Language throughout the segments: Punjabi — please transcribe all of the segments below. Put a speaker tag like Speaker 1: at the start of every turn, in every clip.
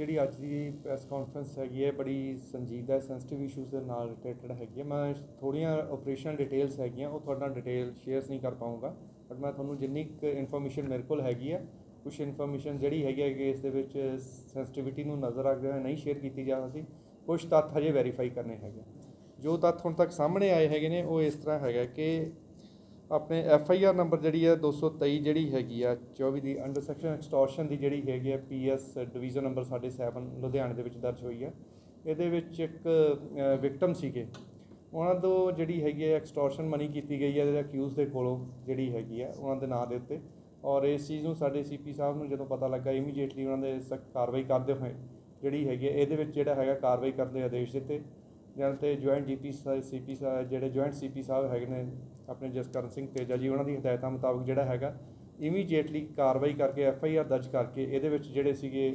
Speaker 1: ਜਿਹੜੀ ਅੱਜ ਦੀ ਪ੍ਰੈਸ ਕਾਨਫਰੰਸ ਹੈਗੀ ਹੈ, ਬੜੀ ਸੰਜੀਦਾ ਸੈਂਸਿਟਿਵ ਇਸ਼ੂਜ਼ ਦੇ ਨਾਲ ਰਿਲੇਟਡ ਹੈਗੀ ਹੈ। ਮੈਂ ਥੋੜੀਆਂ ਆਪਰੇਸ਼ਨਲ ਡਿਟੇਲਸ ਹੈਗੀਆਂ, ਉਹ ਤੁਹਾਡਾ ਡਿਟੇਲ ਸ਼ੇਅਰ ਨਹੀਂ ਕਰ ਪਾਉਂਗਾ ਬਟ ਮੈਂ ਤੁਹਾਨੂੰ ਜਿੰਨੀ ਕੁ ਇਨਫੋਰਮੇਸ਼ਨ ਮੇਰੇ ਕੋਲ ਹੈਗੀ ਹੈ ਕੁਝ ਇਨਫੋਰਮੇਸ਼ਨ ਜਿਹੜੀ ਹੈਗੀ ਹੈ ਕਿ ਇਸ ਦੇ ਵਿੱਚ ਸੈਂਸਿਟਿਵਿਟੀ ਨੂੰ ਨਜ਼ਰ ਰੱਖਦੇ ਹੋਏ ਨਹੀਂ ਸ਼ੇਅਰ ਕੀਤੀ ਜਾ ਸਕਦੀ ਕੁਝ ਤੱਥ ਹਜੇ ਵੈਰੀਫਾਈ ਕਰਨੇ ਹੈਗੇ। ਜੋ ਤੱਥ ਹੁਣ ਤੱਕ ਸਾਹਮਣੇ ਆਏ ਹੈਗੇ ਨੇ, ਉਹ ਇਸ ਤਰ੍ਹਾਂ ਹੈਗਾ ਕਿ ਆਪਣੇ ਐਫ ਆਈ ਆਰ ਨੰਬਰ ਜਿਹੜੀ ਹੈ 223 ਜਿਹੜੀ ਹੈਗੀ ਆ 24 ਦੀ ਅੰਡਰ ਸੈਕਸ਼ਨ ਐਕਸਟੋਰਸ਼ਨ ਦੀ ਜਿਹੜੀ ਹੈਗੀ ਆ ਪੀ ਐਸ ਡਿਵੀਜ਼ਨ ਨੰਬਰ 7 ਲੁਧਿਆਣੇ ਦੇ ਵਿੱਚ ਦਰਜ ਹੋਈ ਹੈ ਇਹਦੇ ਵਿੱਚ ਇੱਕ ਵਿਕਟਮ ਸੀਗੇ। ਉਹਨਾਂ ਤੋਂ ਜਿਹੜੀ ਹੈਗੀ ਹੈ ਐਕਸਟੋਰਸ਼ਨ ਮਨੀ ਕੀਤੀ ਗਈ ਹੈ ਇਹਦੇ ਅਕਿਊਜ਼ ਦੇ ਕੋਲੋਂ ਜਿਹੜੀ ਹੈਗੀ ਹੈ ਉਹਨਾਂ ਦੇ ਨਾਂ ਦੇ ਉੱਤੇ। ਔਰ ਇਸ ਚੀਜ਼ ਨੂੰ ਸਾਡੇ ਸੀਪੀ ਸਾਹਿਬ ਨੂੰ ਜਦੋਂ ਪਤਾ ਲੱਗਾ ਇਮੀਡੀਏਟਲੀ ਉਹਨਾਂ ਦੇ ਸਖਤ ਕਾਰਵਾਈ ਕਰਦੇ ਹੋਏ ਜਿਹੜੀ ਹੈਗੀ ਹੈ ਇਹਦੇ ਵਿੱਚ ਜਿਹੜਾ ਹੈਗਾ ਕਾਰਵਾਈ ਕਰਨ ਦੇ ਆਦੇਸ਼ ਦਿੱਤੇ। ਜਨ ਤੇ ਜੁਆਇੰਟ ਡੀਪੀ ਸੀਪੀ ਜਿਹੜੇ ਜੁਆਇੰਟ ਸੀਪੀ ਸਾਹਿਬ ਹੈਗੇ ਨੇ ਆਪਣੇ ਜਸਕਰਨ ਸਿੰਘ ਤੇਜਾ ਜੀ ਉਹਨਾਂ ਦੀ ਹਦਾਇਤਾਂ ਮੁਤਾਬਕ ਜਿਹੜਾ ਹੈਗਾ ਇਮੀਡੀਏਟਲੀ ਕਾਰਵਾਈ ਕਰਕੇ ਐਫ ਆਈ ਆਰ ਦਰਜ ਕਰਕੇ ਇਹਦੇ ਵਿੱਚ ਜਿਹੜੇ ਸੀਗੇ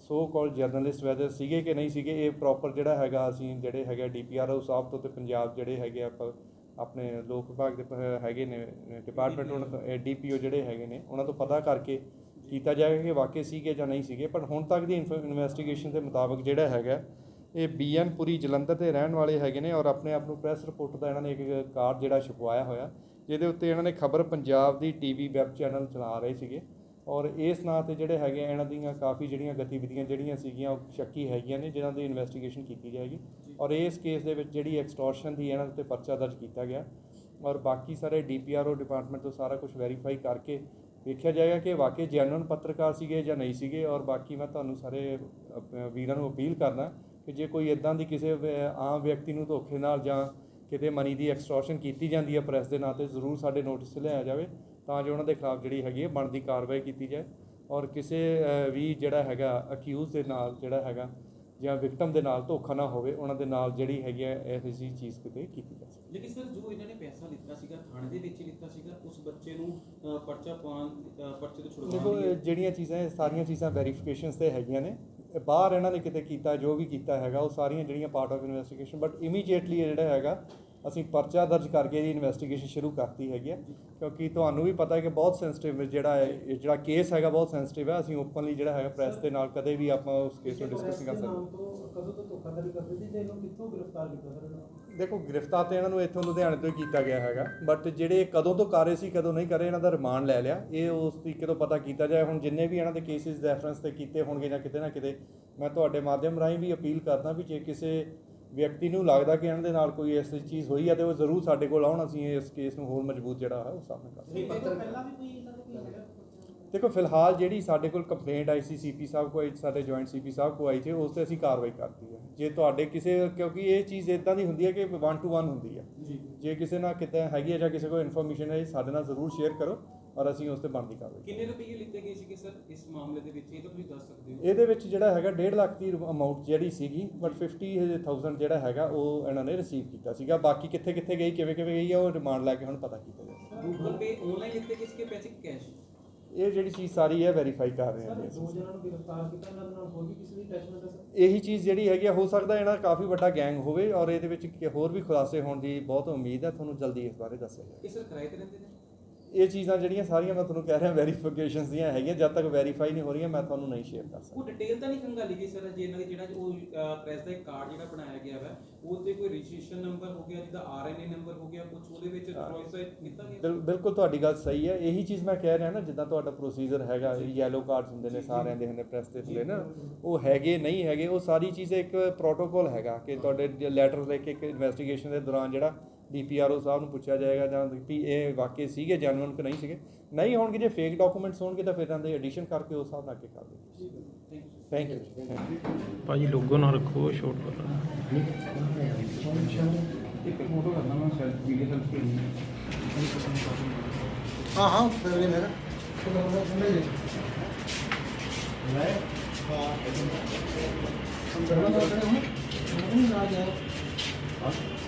Speaker 1: ਸੋ ਕਾਲ ਜਰਨਲਿਸਟ ਵੈਦਰ ਸੀਗੇ ਕਿ ਨਹੀਂ ਸੀਗੇ ਇਹ ਪ੍ਰੋਪਰ ਜਿਹੜਾ ਹੈਗਾ ਅਸੀਂ ਜਿਹੜੇ ਹੈਗੇ ਡੀਪੀਆਰਓ ਸਾਹਿਬ ਤੋਂ ਤੇ ਪੰਜਾਬ ਜਿਹੜੇ ਹੈਗੇ ਆਪਾਂ ਆਪਣੇ ਲੋਕ ਵਿਭਾਗ ਦੇ ਹੈਗੇ ਨੇ ਡਿਪਾਰਟਮੈਂਟ ਉਹਨਾਂ ਡੀਪੀਓ ਜਿਹੜੇ ਹੈਗੇ ਨੇ ਉਹਨਾਂ ਤੋਂ ਪਤਾ ਕਰਕੇ ਕੀਤਾ ਜਾਏਗਾ ਕਿ ਵਾਕਈ ਸੀਗੇ ਜਾਂ ਨਹੀਂ ਸੀਗੇ ਪਰ ਹੁਣ ਤੱਕ ਦੀ ਇਨਵੈਸਟੀਗੇਸ਼ਨ ਦੇ ਮੁਤਾਬਕ ਜਿਹੜਾ ਹੈਗਾ ਇਹ ਬੀਐਨ ਪੁਰੀ ਜਲੰਧਰ ਦੇ ਰਹਿਣ ਵਾਲੇ ਹੈਗੇ ਨੇ ਔਰ ਆਪਣੇ ਆਪ ਨੂੰ ਪ੍ਰੈਸ ਰਿਪੋਰਟ ਦਾ ਇਹਨਾਂ ਨੇ ਇੱਕ ਕਾਰਡ ਜਿਹੜਾ ਛਪਵਾਇਆ ਹੋਇਆ ਜਿਹਦੇ ਉੱਤੇ ਇਹਨਾਂ ਨੇ ਖਬਰ ਪੰਜਾਬ ਦੀ ਟੀਵੀ ਵੈਬ ਚੈਨਲ ਚਲਾ ਰਹੇ ਸੀਗੇ ਔਰ ਇਸ ਨਾਂ ਤੇ ਜਿਹੜੇ ਹੈਗੇ ਆ, ਇਹਨਾਂ ਦੀਆਂ ਕਾਫੀ ਜਿਹੜੀਆਂ ਗਤੀਵਿਧੀਆਂ ਜਿਹੜੀਆਂ ਸੀਗੀਆਂ ਉਹ ਸ਼ੱਕੀ ਹੈਗੀਆਂ ਨੇ ਜਿਨ੍ਹਾਂ ਦੀ ਇਨਵੈਸਟੀਗੇਸ਼ਨ ਕੀਤੀ ਜਾਏਗੀ ਔਰ ਇਸ ਕੇਸ ਦੇ ਵਿੱਚ ਜਿਹੜੀ ਐਕਸਟੋਰਸ਼ਨ ਦੀ ਇਹਨਾਂ ਉੱਤੇ ਪਰਚਾ ਦਰਜ ਕੀਤਾ ਗਿਆ ਔਰ ਬਾਕੀ ਸਾਰੇ ਡੀਪੀਆਰਓ ਡਿਪਾਰਟਮੈਂਟ ਤੋਂ ਸਾਰਾ ਕੁਝ ਵੈਰੀਫਾਈ ਕਰਕੇ ਦੇਖਿਆ ਜਾਏਗਾ ਕਿ ਵਾਕਈ ਜੈਨੂਇਨ ਪੱਤਰਕਾਰ ਸੀਗੇ ਜਾਂ ਨਹੀਂ ਸੀਗੇ ਔਰ ਬਾਕੀ ਮੈਂ ਤੁਹਾਨੂੰ ਸਾਰੇ ਵੀਰਾਂ ਨੂੰ ਅਪੀਲ ਕਰਦਾ ਕਿ ਜੇ ਕੋਈ ਇਦਾਂ ਦੀ ਕਿਸੇ ਆਮ ਵਿਅਕਤੀ ਨੂੰ ਧੋਖੇ ਨਾਲ ਜਾਂ ਕਿਤੇ ਮਨੀ ਦੀ ਐਕਸਟੋਰਸ਼ਨ ਕੀਤੀ ਜਾਂਦੀ ਹੈ ਪ੍ਰੈਸ ਦੇ ਨਾਂ ਤੇ ਜ਼ਰੂਰ ਸਾਡੇ ਨੋਟਿਸ ਲਿਆਇਆ ਜਾਵੇ ਤਾਂ ਜੋ ਉਹਨਾਂ ਦੇ ਖਿਲਾਫ ਜਿਹੜੀ ਹੈਗੀ ਹੈ ਬਣਦੀ ਕਾਰਵਾਈ ਕੀਤੀ ਜਾਏ। ਔਰ ਕਿਸੇ ਵੀ ਜਿਹੜਾ ਹੈਗਾ ਅਕਿਊਜ਼ ਦੇ ਨਾਲ ਜਿਹੜਾ ਹੈਗਾ ਜਾਂ ਵਿਕਟਮ ਦੇ ਨਾਲ ਧੋਖਾ ਨਾ ਹੋਵੇ ਉਹਨਾਂ ਦੇ ਨਾਲ ਜਿਹੜੀ ਹੈਗੀ ਹੈ ਇਹੋ ਜਿਹੀ ਚੀਜ਼ ਕਿਤੇ ਕੀਤੀ ਜਾ ਸਕੇ।
Speaker 2: ਲੇਕਿਨ ਸਰ ਜੋ ਇਹਨਾਂ ਨੇ ਪੈਸਾ ਲਿੱਤਾ ਸੀਗਾ ਥਾਣੇ ਦੇ ਵਿੱਚ ਲਿੱਤਾ ਸੀਗਾ ਉਸ ਬੱਚੇ ਨੂੰ ਪਰਚਾ ਪਾਉਣ ਪਰਚੇ ਤੋਂ
Speaker 1: ਦੇਖੋ
Speaker 2: ਛੁਡਵਾਉਣ
Speaker 1: ਇਹ
Speaker 2: ਦੀ
Speaker 1: ਜਿਹੜੀਆਂ ਚੀਜ਼ਾਂ ਇਹ ਸਾਰੀਆਂ ਚੀਜ਼ਾਂ ਵੈਰੀਫਿਕੇਸ਼ਨਸ ਤੇ ਹੈਗੀਆਂ ਨੇ। ਬਾਹਰ ਇਹਨਾਂ ਨੇ ਕਿਤੇ ਕੀਤਾ, ਜੋ ਵੀ ਕੀਤਾ ਹੈਗਾ, ਉਹ ਸਾਰੀਆਂ ਜਿਹੜੀਆਂ part of investigation but immediately ਜਿਹੜਾ ਹੈਗਾ, ਅਸੀਂ ਪਰਚਾ ਦਰਜ ਕਰਕੇ ਇਹਦੀ ਇਨਵੈਸਟੀਗੇਸ਼ਨ ਸ਼ੁਰੂ ਕਰਤੀ ਹੈਗੀ ਹੈ ਕਿਉਂਕਿ ਤੁਹਾਨੂੰ ਵੀ ਪਤਾ ਹੈ ਕਿ ਬਹੁਤ ਸੈਂਸਿਟਿਵ ਜਿਹੜਾ ਹੈ ਇਹ ਜਿਹੜਾ ਕੇਸ ਹੈਗਾ ਬਹੁਤ ਸੈਂਸਿਟਿਵ ਹੈ, ਅਸੀਂ ਓਪਨਲੀ ਜਿਹੜਾ ਹੈਗਾ ਪ੍ਰੈਸ ਦੇ ਨਾਲ ਕਦੇ ਵੀ ਆਪਾਂ ਉਸ ਕੇਸ ਨੂੰ ਡਿਸਕਸ ਨਹੀਂ ਕਰ ਸਕਦੇ।
Speaker 3: ਕਦੋਂ ਤੋਂ ਧੋਖਾਧੜੀ ਕਰਦੇ ਸੀ ਤੇ ਇਹਨੂੰ ਕਿੱਥੋਂ ਗ੍ਰਿਫਤਾਰ ਕੀਤਾ ਸਰ
Speaker 1: ਦੇਖੋ, ਗ੍ਰਿਫਤਾਰ ਤੇ ਇਹਨਾਂ ਨੂੰ ਇੱਥੋਂ ਲੁਧਿਆਣੇ ਤੋਂ ਹੀ ਕੀਤਾ ਗਿਆ ਹੈਗਾ ਬਟ ਜਿਹੜੇ ਕਦੋਂ ਤੋਂ ਕਰ ਰਹੇ ਸੀ, ਕਦੋਂ ਨਹੀਂ ਕਰ ਰਹੇ, ਇਹਨਾਂ ਦਾ ਰਿਮਾਂਡ ਲੈ ਲਿਆ। ਇਹ ਉਸ ਤਰੀਕੇ ਤੋਂ ਪਤਾ ਕੀਤਾ ਜਾਏ, ਹੁਣ ਜਿੰਨੇ ਵੀ ਇਹਨਾਂ ਦੇ ਕੇਸਿਸ ਰੈਫਰੈਂਸ ਤੇ ਕੀਤੇ ਹੋਣਗੇ ਜਾਂ ਕਿਤੇ ਨਾ ਕਿਤੇ, ਮੈਂ ਤੁਹਾਡੇ ਮਾਧਿਅਮ ਰਾਹੀਂ ਵੀ ਅਪੀਲ ਕਰਦਾ ਵੀ ਜੇ ਕਿਸੇ ਵਿਅਕਤੀ ਨੂੰ ਲੱਗਦਾ ਕਿ ਇਹਨਾਂ ਦੇ ਨਾਲ ਕੋਈ ਐਸੀ ਚੀਜ਼ ਹੋਈ ਹੈ ਤੇ ਉਹ ਜ਼ਰੂਰ ਸਾਡੇ ਕੋਲ ਆਉਣ, ਅਸੀਂ ਇਸ ਕੇਸ ਨੂੰ ਹੋਰ ਮਜ਼ਬੂਤ ਜਿਹੜਾ ਹੈ, ਉਹ ਸਾਹਮਣੇ ਕਰ
Speaker 3: ਨਹੀਂ ਪੱਤਰ ਪਹਿਲਾਂ ਵੀ ਕੋਈ ਇਹਨਾਂ ਦਾ ਕੋਈ
Speaker 1: ਦੇਖੋ ਫਿਲਹਾਲ ਜਿਹੜੀ ਸਾਡੇ ਕੋਲ ਕੰਪਲੇਂਟ ਆਈ ਸੀ ਸੀਪੀ ਸਾਹਿਬ ਕੋਲ ਸਾਡੇ ਜੁਆਇੰਟ ਸੀਪੀ ਸਾਹਿਬ ਕੋਲ ਆਈ ਸੀ ਉਸ ਤੇ ਅਸੀਂ ਕਾਰਵਾਈ ਕਰਤੀ ਹੈ। ਜੇ ਤੁਹਾਡੇ ਕਿਸੇ ਕਿਉਂਕਿ ਇਹ ਚੀਜ਼ ਇਦਾਂ ਦੀ ਹੁੰਦੀ ਹੈ ਕਿ 1 ਟੂ 1 ਹੁੰਦੀ ਹੈ।
Speaker 3: ਜੀ।
Speaker 1: ਕਿਸੇ ਨਾਲ ਕਿਤੇ ਹੈਗੀ ਹੈ ਜਾਂ ਕਿਸੇ ਕੋਲ ਇਨਫੋਰਮੇਸ਼ਨ ਹੈ ਸਾਡੇ ਨਾਲ ਜ਼ਰੂਰ ਸ਼ੇਅਰ ਕਰੋ ਔਰ ਅਸੀਂ ਉਸ ਤੇ ਬਣਦੀ ਕਾਰਵਾਈ
Speaker 2: ਕਿੰਨੇ ਰੁਪਏ ਲਿੱਤੇ ਗਏ ਸੀਗੇ ਸਰ ਇਸ ਮਾਮਲੇ ਦੇ ਵਿੱਚ? ਇਹ ਤਾਂ ਤੁਸੀਂ ਦੱਸ ਸਕਦੇ ਹੋ।
Speaker 1: ਇਹਦੇ ਵਿੱਚ ਜਿਹੜਾ ਹੈਗਾ 1.5 ਲੱਖ ਦੀ ਅਮਾਉਂਟ ਜਿਹੜੀ ਸੀਗੀ ਬਟ 50000 ਜਿਹੜਾ ਹੈਗਾ ਉਹ ਇਹਨਾਂ ਨੇ ਰਿਸੀਵ ਕੀਤਾ ਸੀਗਾ। ਬਾਕੀ ਕਿੱਥੇ ਕਿੱਥੇ ਗਈ ਕਿਵੇਂ ਕਿਵੇਂ ਗਈ ਹੈ ਉਹ ਰਿਮਾਂਡ ਲੈ ਕੇ ਹੁਣ ਪਤਾ ਕੀਤਾ ਜਾਏਗਾ
Speaker 2: ਗੂਗਲ ਪੇ ਆਨਲਾਈਨ ਲਿੱਤੇ ਗਏ ਸੀਗੇ ਪੈਸੇ ਕੈਸ਼
Speaker 1: ਇਹ ਜਿਹੜੀ ਚੀਜ਼ ਸਾਰੀ ਹੈ ਵੈਰੀਫਾਈ ਕਰ ਰਹੇ ਹਾਂ ਜੀ ਅਸੀਂ।
Speaker 3: ਦੋ ਜਣਾਂ ਨੂੰ ਗ੍ਰਿਫਤਾਰ ਕੀਤਾ ਇਹਨਾਂ ਦੇ ਨਾਲ ਹੋਰ ਵੀ ਕਿਸੇ ਦੀ ਅਟੈਚਮੈਂਟ ਹੈ ਸਰ?
Speaker 1: ਇਹੀ ਚੀਜ਼ ਜਿਹੜੀ ਹੈਗੀ ਆ, ਹੋ ਸਕਦਾ ਇਹਨਾਂ ਦਾ ਕਾਫੀ ਵੱਡਾ ਗੈਂਗ ਹੋਵੇ ਔਰ ਇਹਦੇ ਵਿੱਚ ਕਿ ਹੋਰ ਵੀ ਖੁਲਾਸੇ ਹੋਣ ਦੀ ਬਹੁਤ ਉਮੀਦ ਹੈ ਤੁਹਾਨੂੰ ਜਲਦੀ ਇਸ ਬਾਰੇ ਦੱਸਿਆ ਜਾਏਗਾ
Speaker 2: ਇਹ ਸਰ ਕਿਰਾਏ ਤੇ ਰਹਿੰਦੇ ਨੇ?
Speaker 1: ਇਹ ਚੀਜ਼ਾਂ ਜਿਹੜੀਆਂ ਸਾਰੀਆਂ ਮੈਂ ਤੁਹਾਨੂੰ ਕਹਿ ਰਿਹਾ ਵੈਰੀਫਿਕੇਸ਼ਨਸ ਦੀਆਂ ਹੈਗੀਆਂ ਜਦ ਤੱਕ ਵੈਰੀਫਾਈ ਨਹੀਂ ਹੋ ਰਹੀਆਂ ਮੈਂ ਤੁਹਾਨੂੰ ਨਹੀਂ ਸ਼ੇਅਰ ਕਰ ਸਕਦਾ।
Speaker 2: ਉਹ ਡਿਟੇਲ ਤਾਂ ਨਹੀਂ ਖੰਗਾਲੀ ਗਈ ਸਰ ਜੇ ਇਹਨਾਂ ਦੇ ਜਿਹੜਾ ਉਹ ਪ੍ਰੈਸ ਦਾ ਇੱਕ ਕਾਰਡ ਜਿਹੜਾ ਬਣਾਇਆ ਗਿਆ ਵਾ ਉਹ ਤੇ ਕੋਈ ਰਜਿਸਟ੍ਰੇਸ਼ਨ ਨੰਬਰ ਹੋ ਗਿਆ ਜਿਹਦਾ ਆਰਐਨਏ ਨੰਬਰ ਹੋ ਗਿਆ ਕੁਝ ਉਹਦੇ ਵਿੱਚ ਚੋਇਸ ਕੀਤਾ ਗਿਆ?
Speaker 1: ਬਿਲ- ਬਿਲਕੁਲ ਤੁਹਾਡੀ ਗੱਲ ਸਹੀ ਹੈ। ਇਹੀ ਚੀਜ਼ ਮੈਂ ਕਹਿ ਰਿਹਾ ਨਾ ਜਿੱਦਾਂ ਤੁਹਾਡਾ ਪ੍ਰੋਸੀਜਰ ਹੈਗਾ ਯੈਲੋ ਕਾਰਡਸ ਹੁੰਦੇ ਨੇ ਸਾਰਿਆਂ ਦੇ ਹੁੰਦੇ ਪ੍ਰੈਸ ਦੇ ਹੁੰਦੇ ਨਾ ਉਹ ਹੈਗੇ ਨਹੀਂ ਹੈਗੇ ਉਹ ਸਾਰੀ ਚੀਜ਼ ਇੱਕ ਪ੍ਰੋਟੋਕਾਲ ਹੈਗਾ ਕਿ ਤੁਹਾਡੇ ਲੈਟਰ ਲੈ ਕੇ ਇੱਕ ਇਨਵੈਸਟੀਗੇਸ਼ਨ ਦੇ ਦੌਰਾਨ ਜਿਹੜਾ ਡੀਪੀਆਰਓ ਸਾਹਿਬ ਨੂੰ ਪੁੱਛਿਆ ਜਾਏਗਾ ਜਾਂ ਵੀ ਇਹ ਵਾਕਈ ਸੀਗੇ ਜੈਨੂਇਨ ਕਿ ਨਹੀਂ ਸੀਗੇ? ਨਹੀਂ ਹੋਣਗੇ ਜੇ ਫੇਕ ਡਾਕੂਮੈਂਟਸ ਹੋਣਗੇ ਤਾਂ ਫਿਰ ਇਹਨਾਂ ਦੇ ਐਡੀਸ਼ਨ ਕਰਕੇ ਉਸ ਹਿਸਾਬ ਅੱਗੇ ਕਰ ਦੇਣਗੇ
Speaker 2: ਥੈਂਕ ਯੂ
Speaker 4: ਭਾਜੀ ਲੋਗੋ ਨਾ ਰੱਖੋ ਸ਼ੋਟ ਕਰ
Speaker 5: ਇੱਕ
Speaker 6: ਹਾਂ ਹਾਂ ਫਿਰ ਵੀ
Speaker 3: ਮੇਰਾ। ਲੈ ਹਾਂ। ਸੰਦਰਭ ਕਰਦੇ ਹਾਂ ਹਾਂ।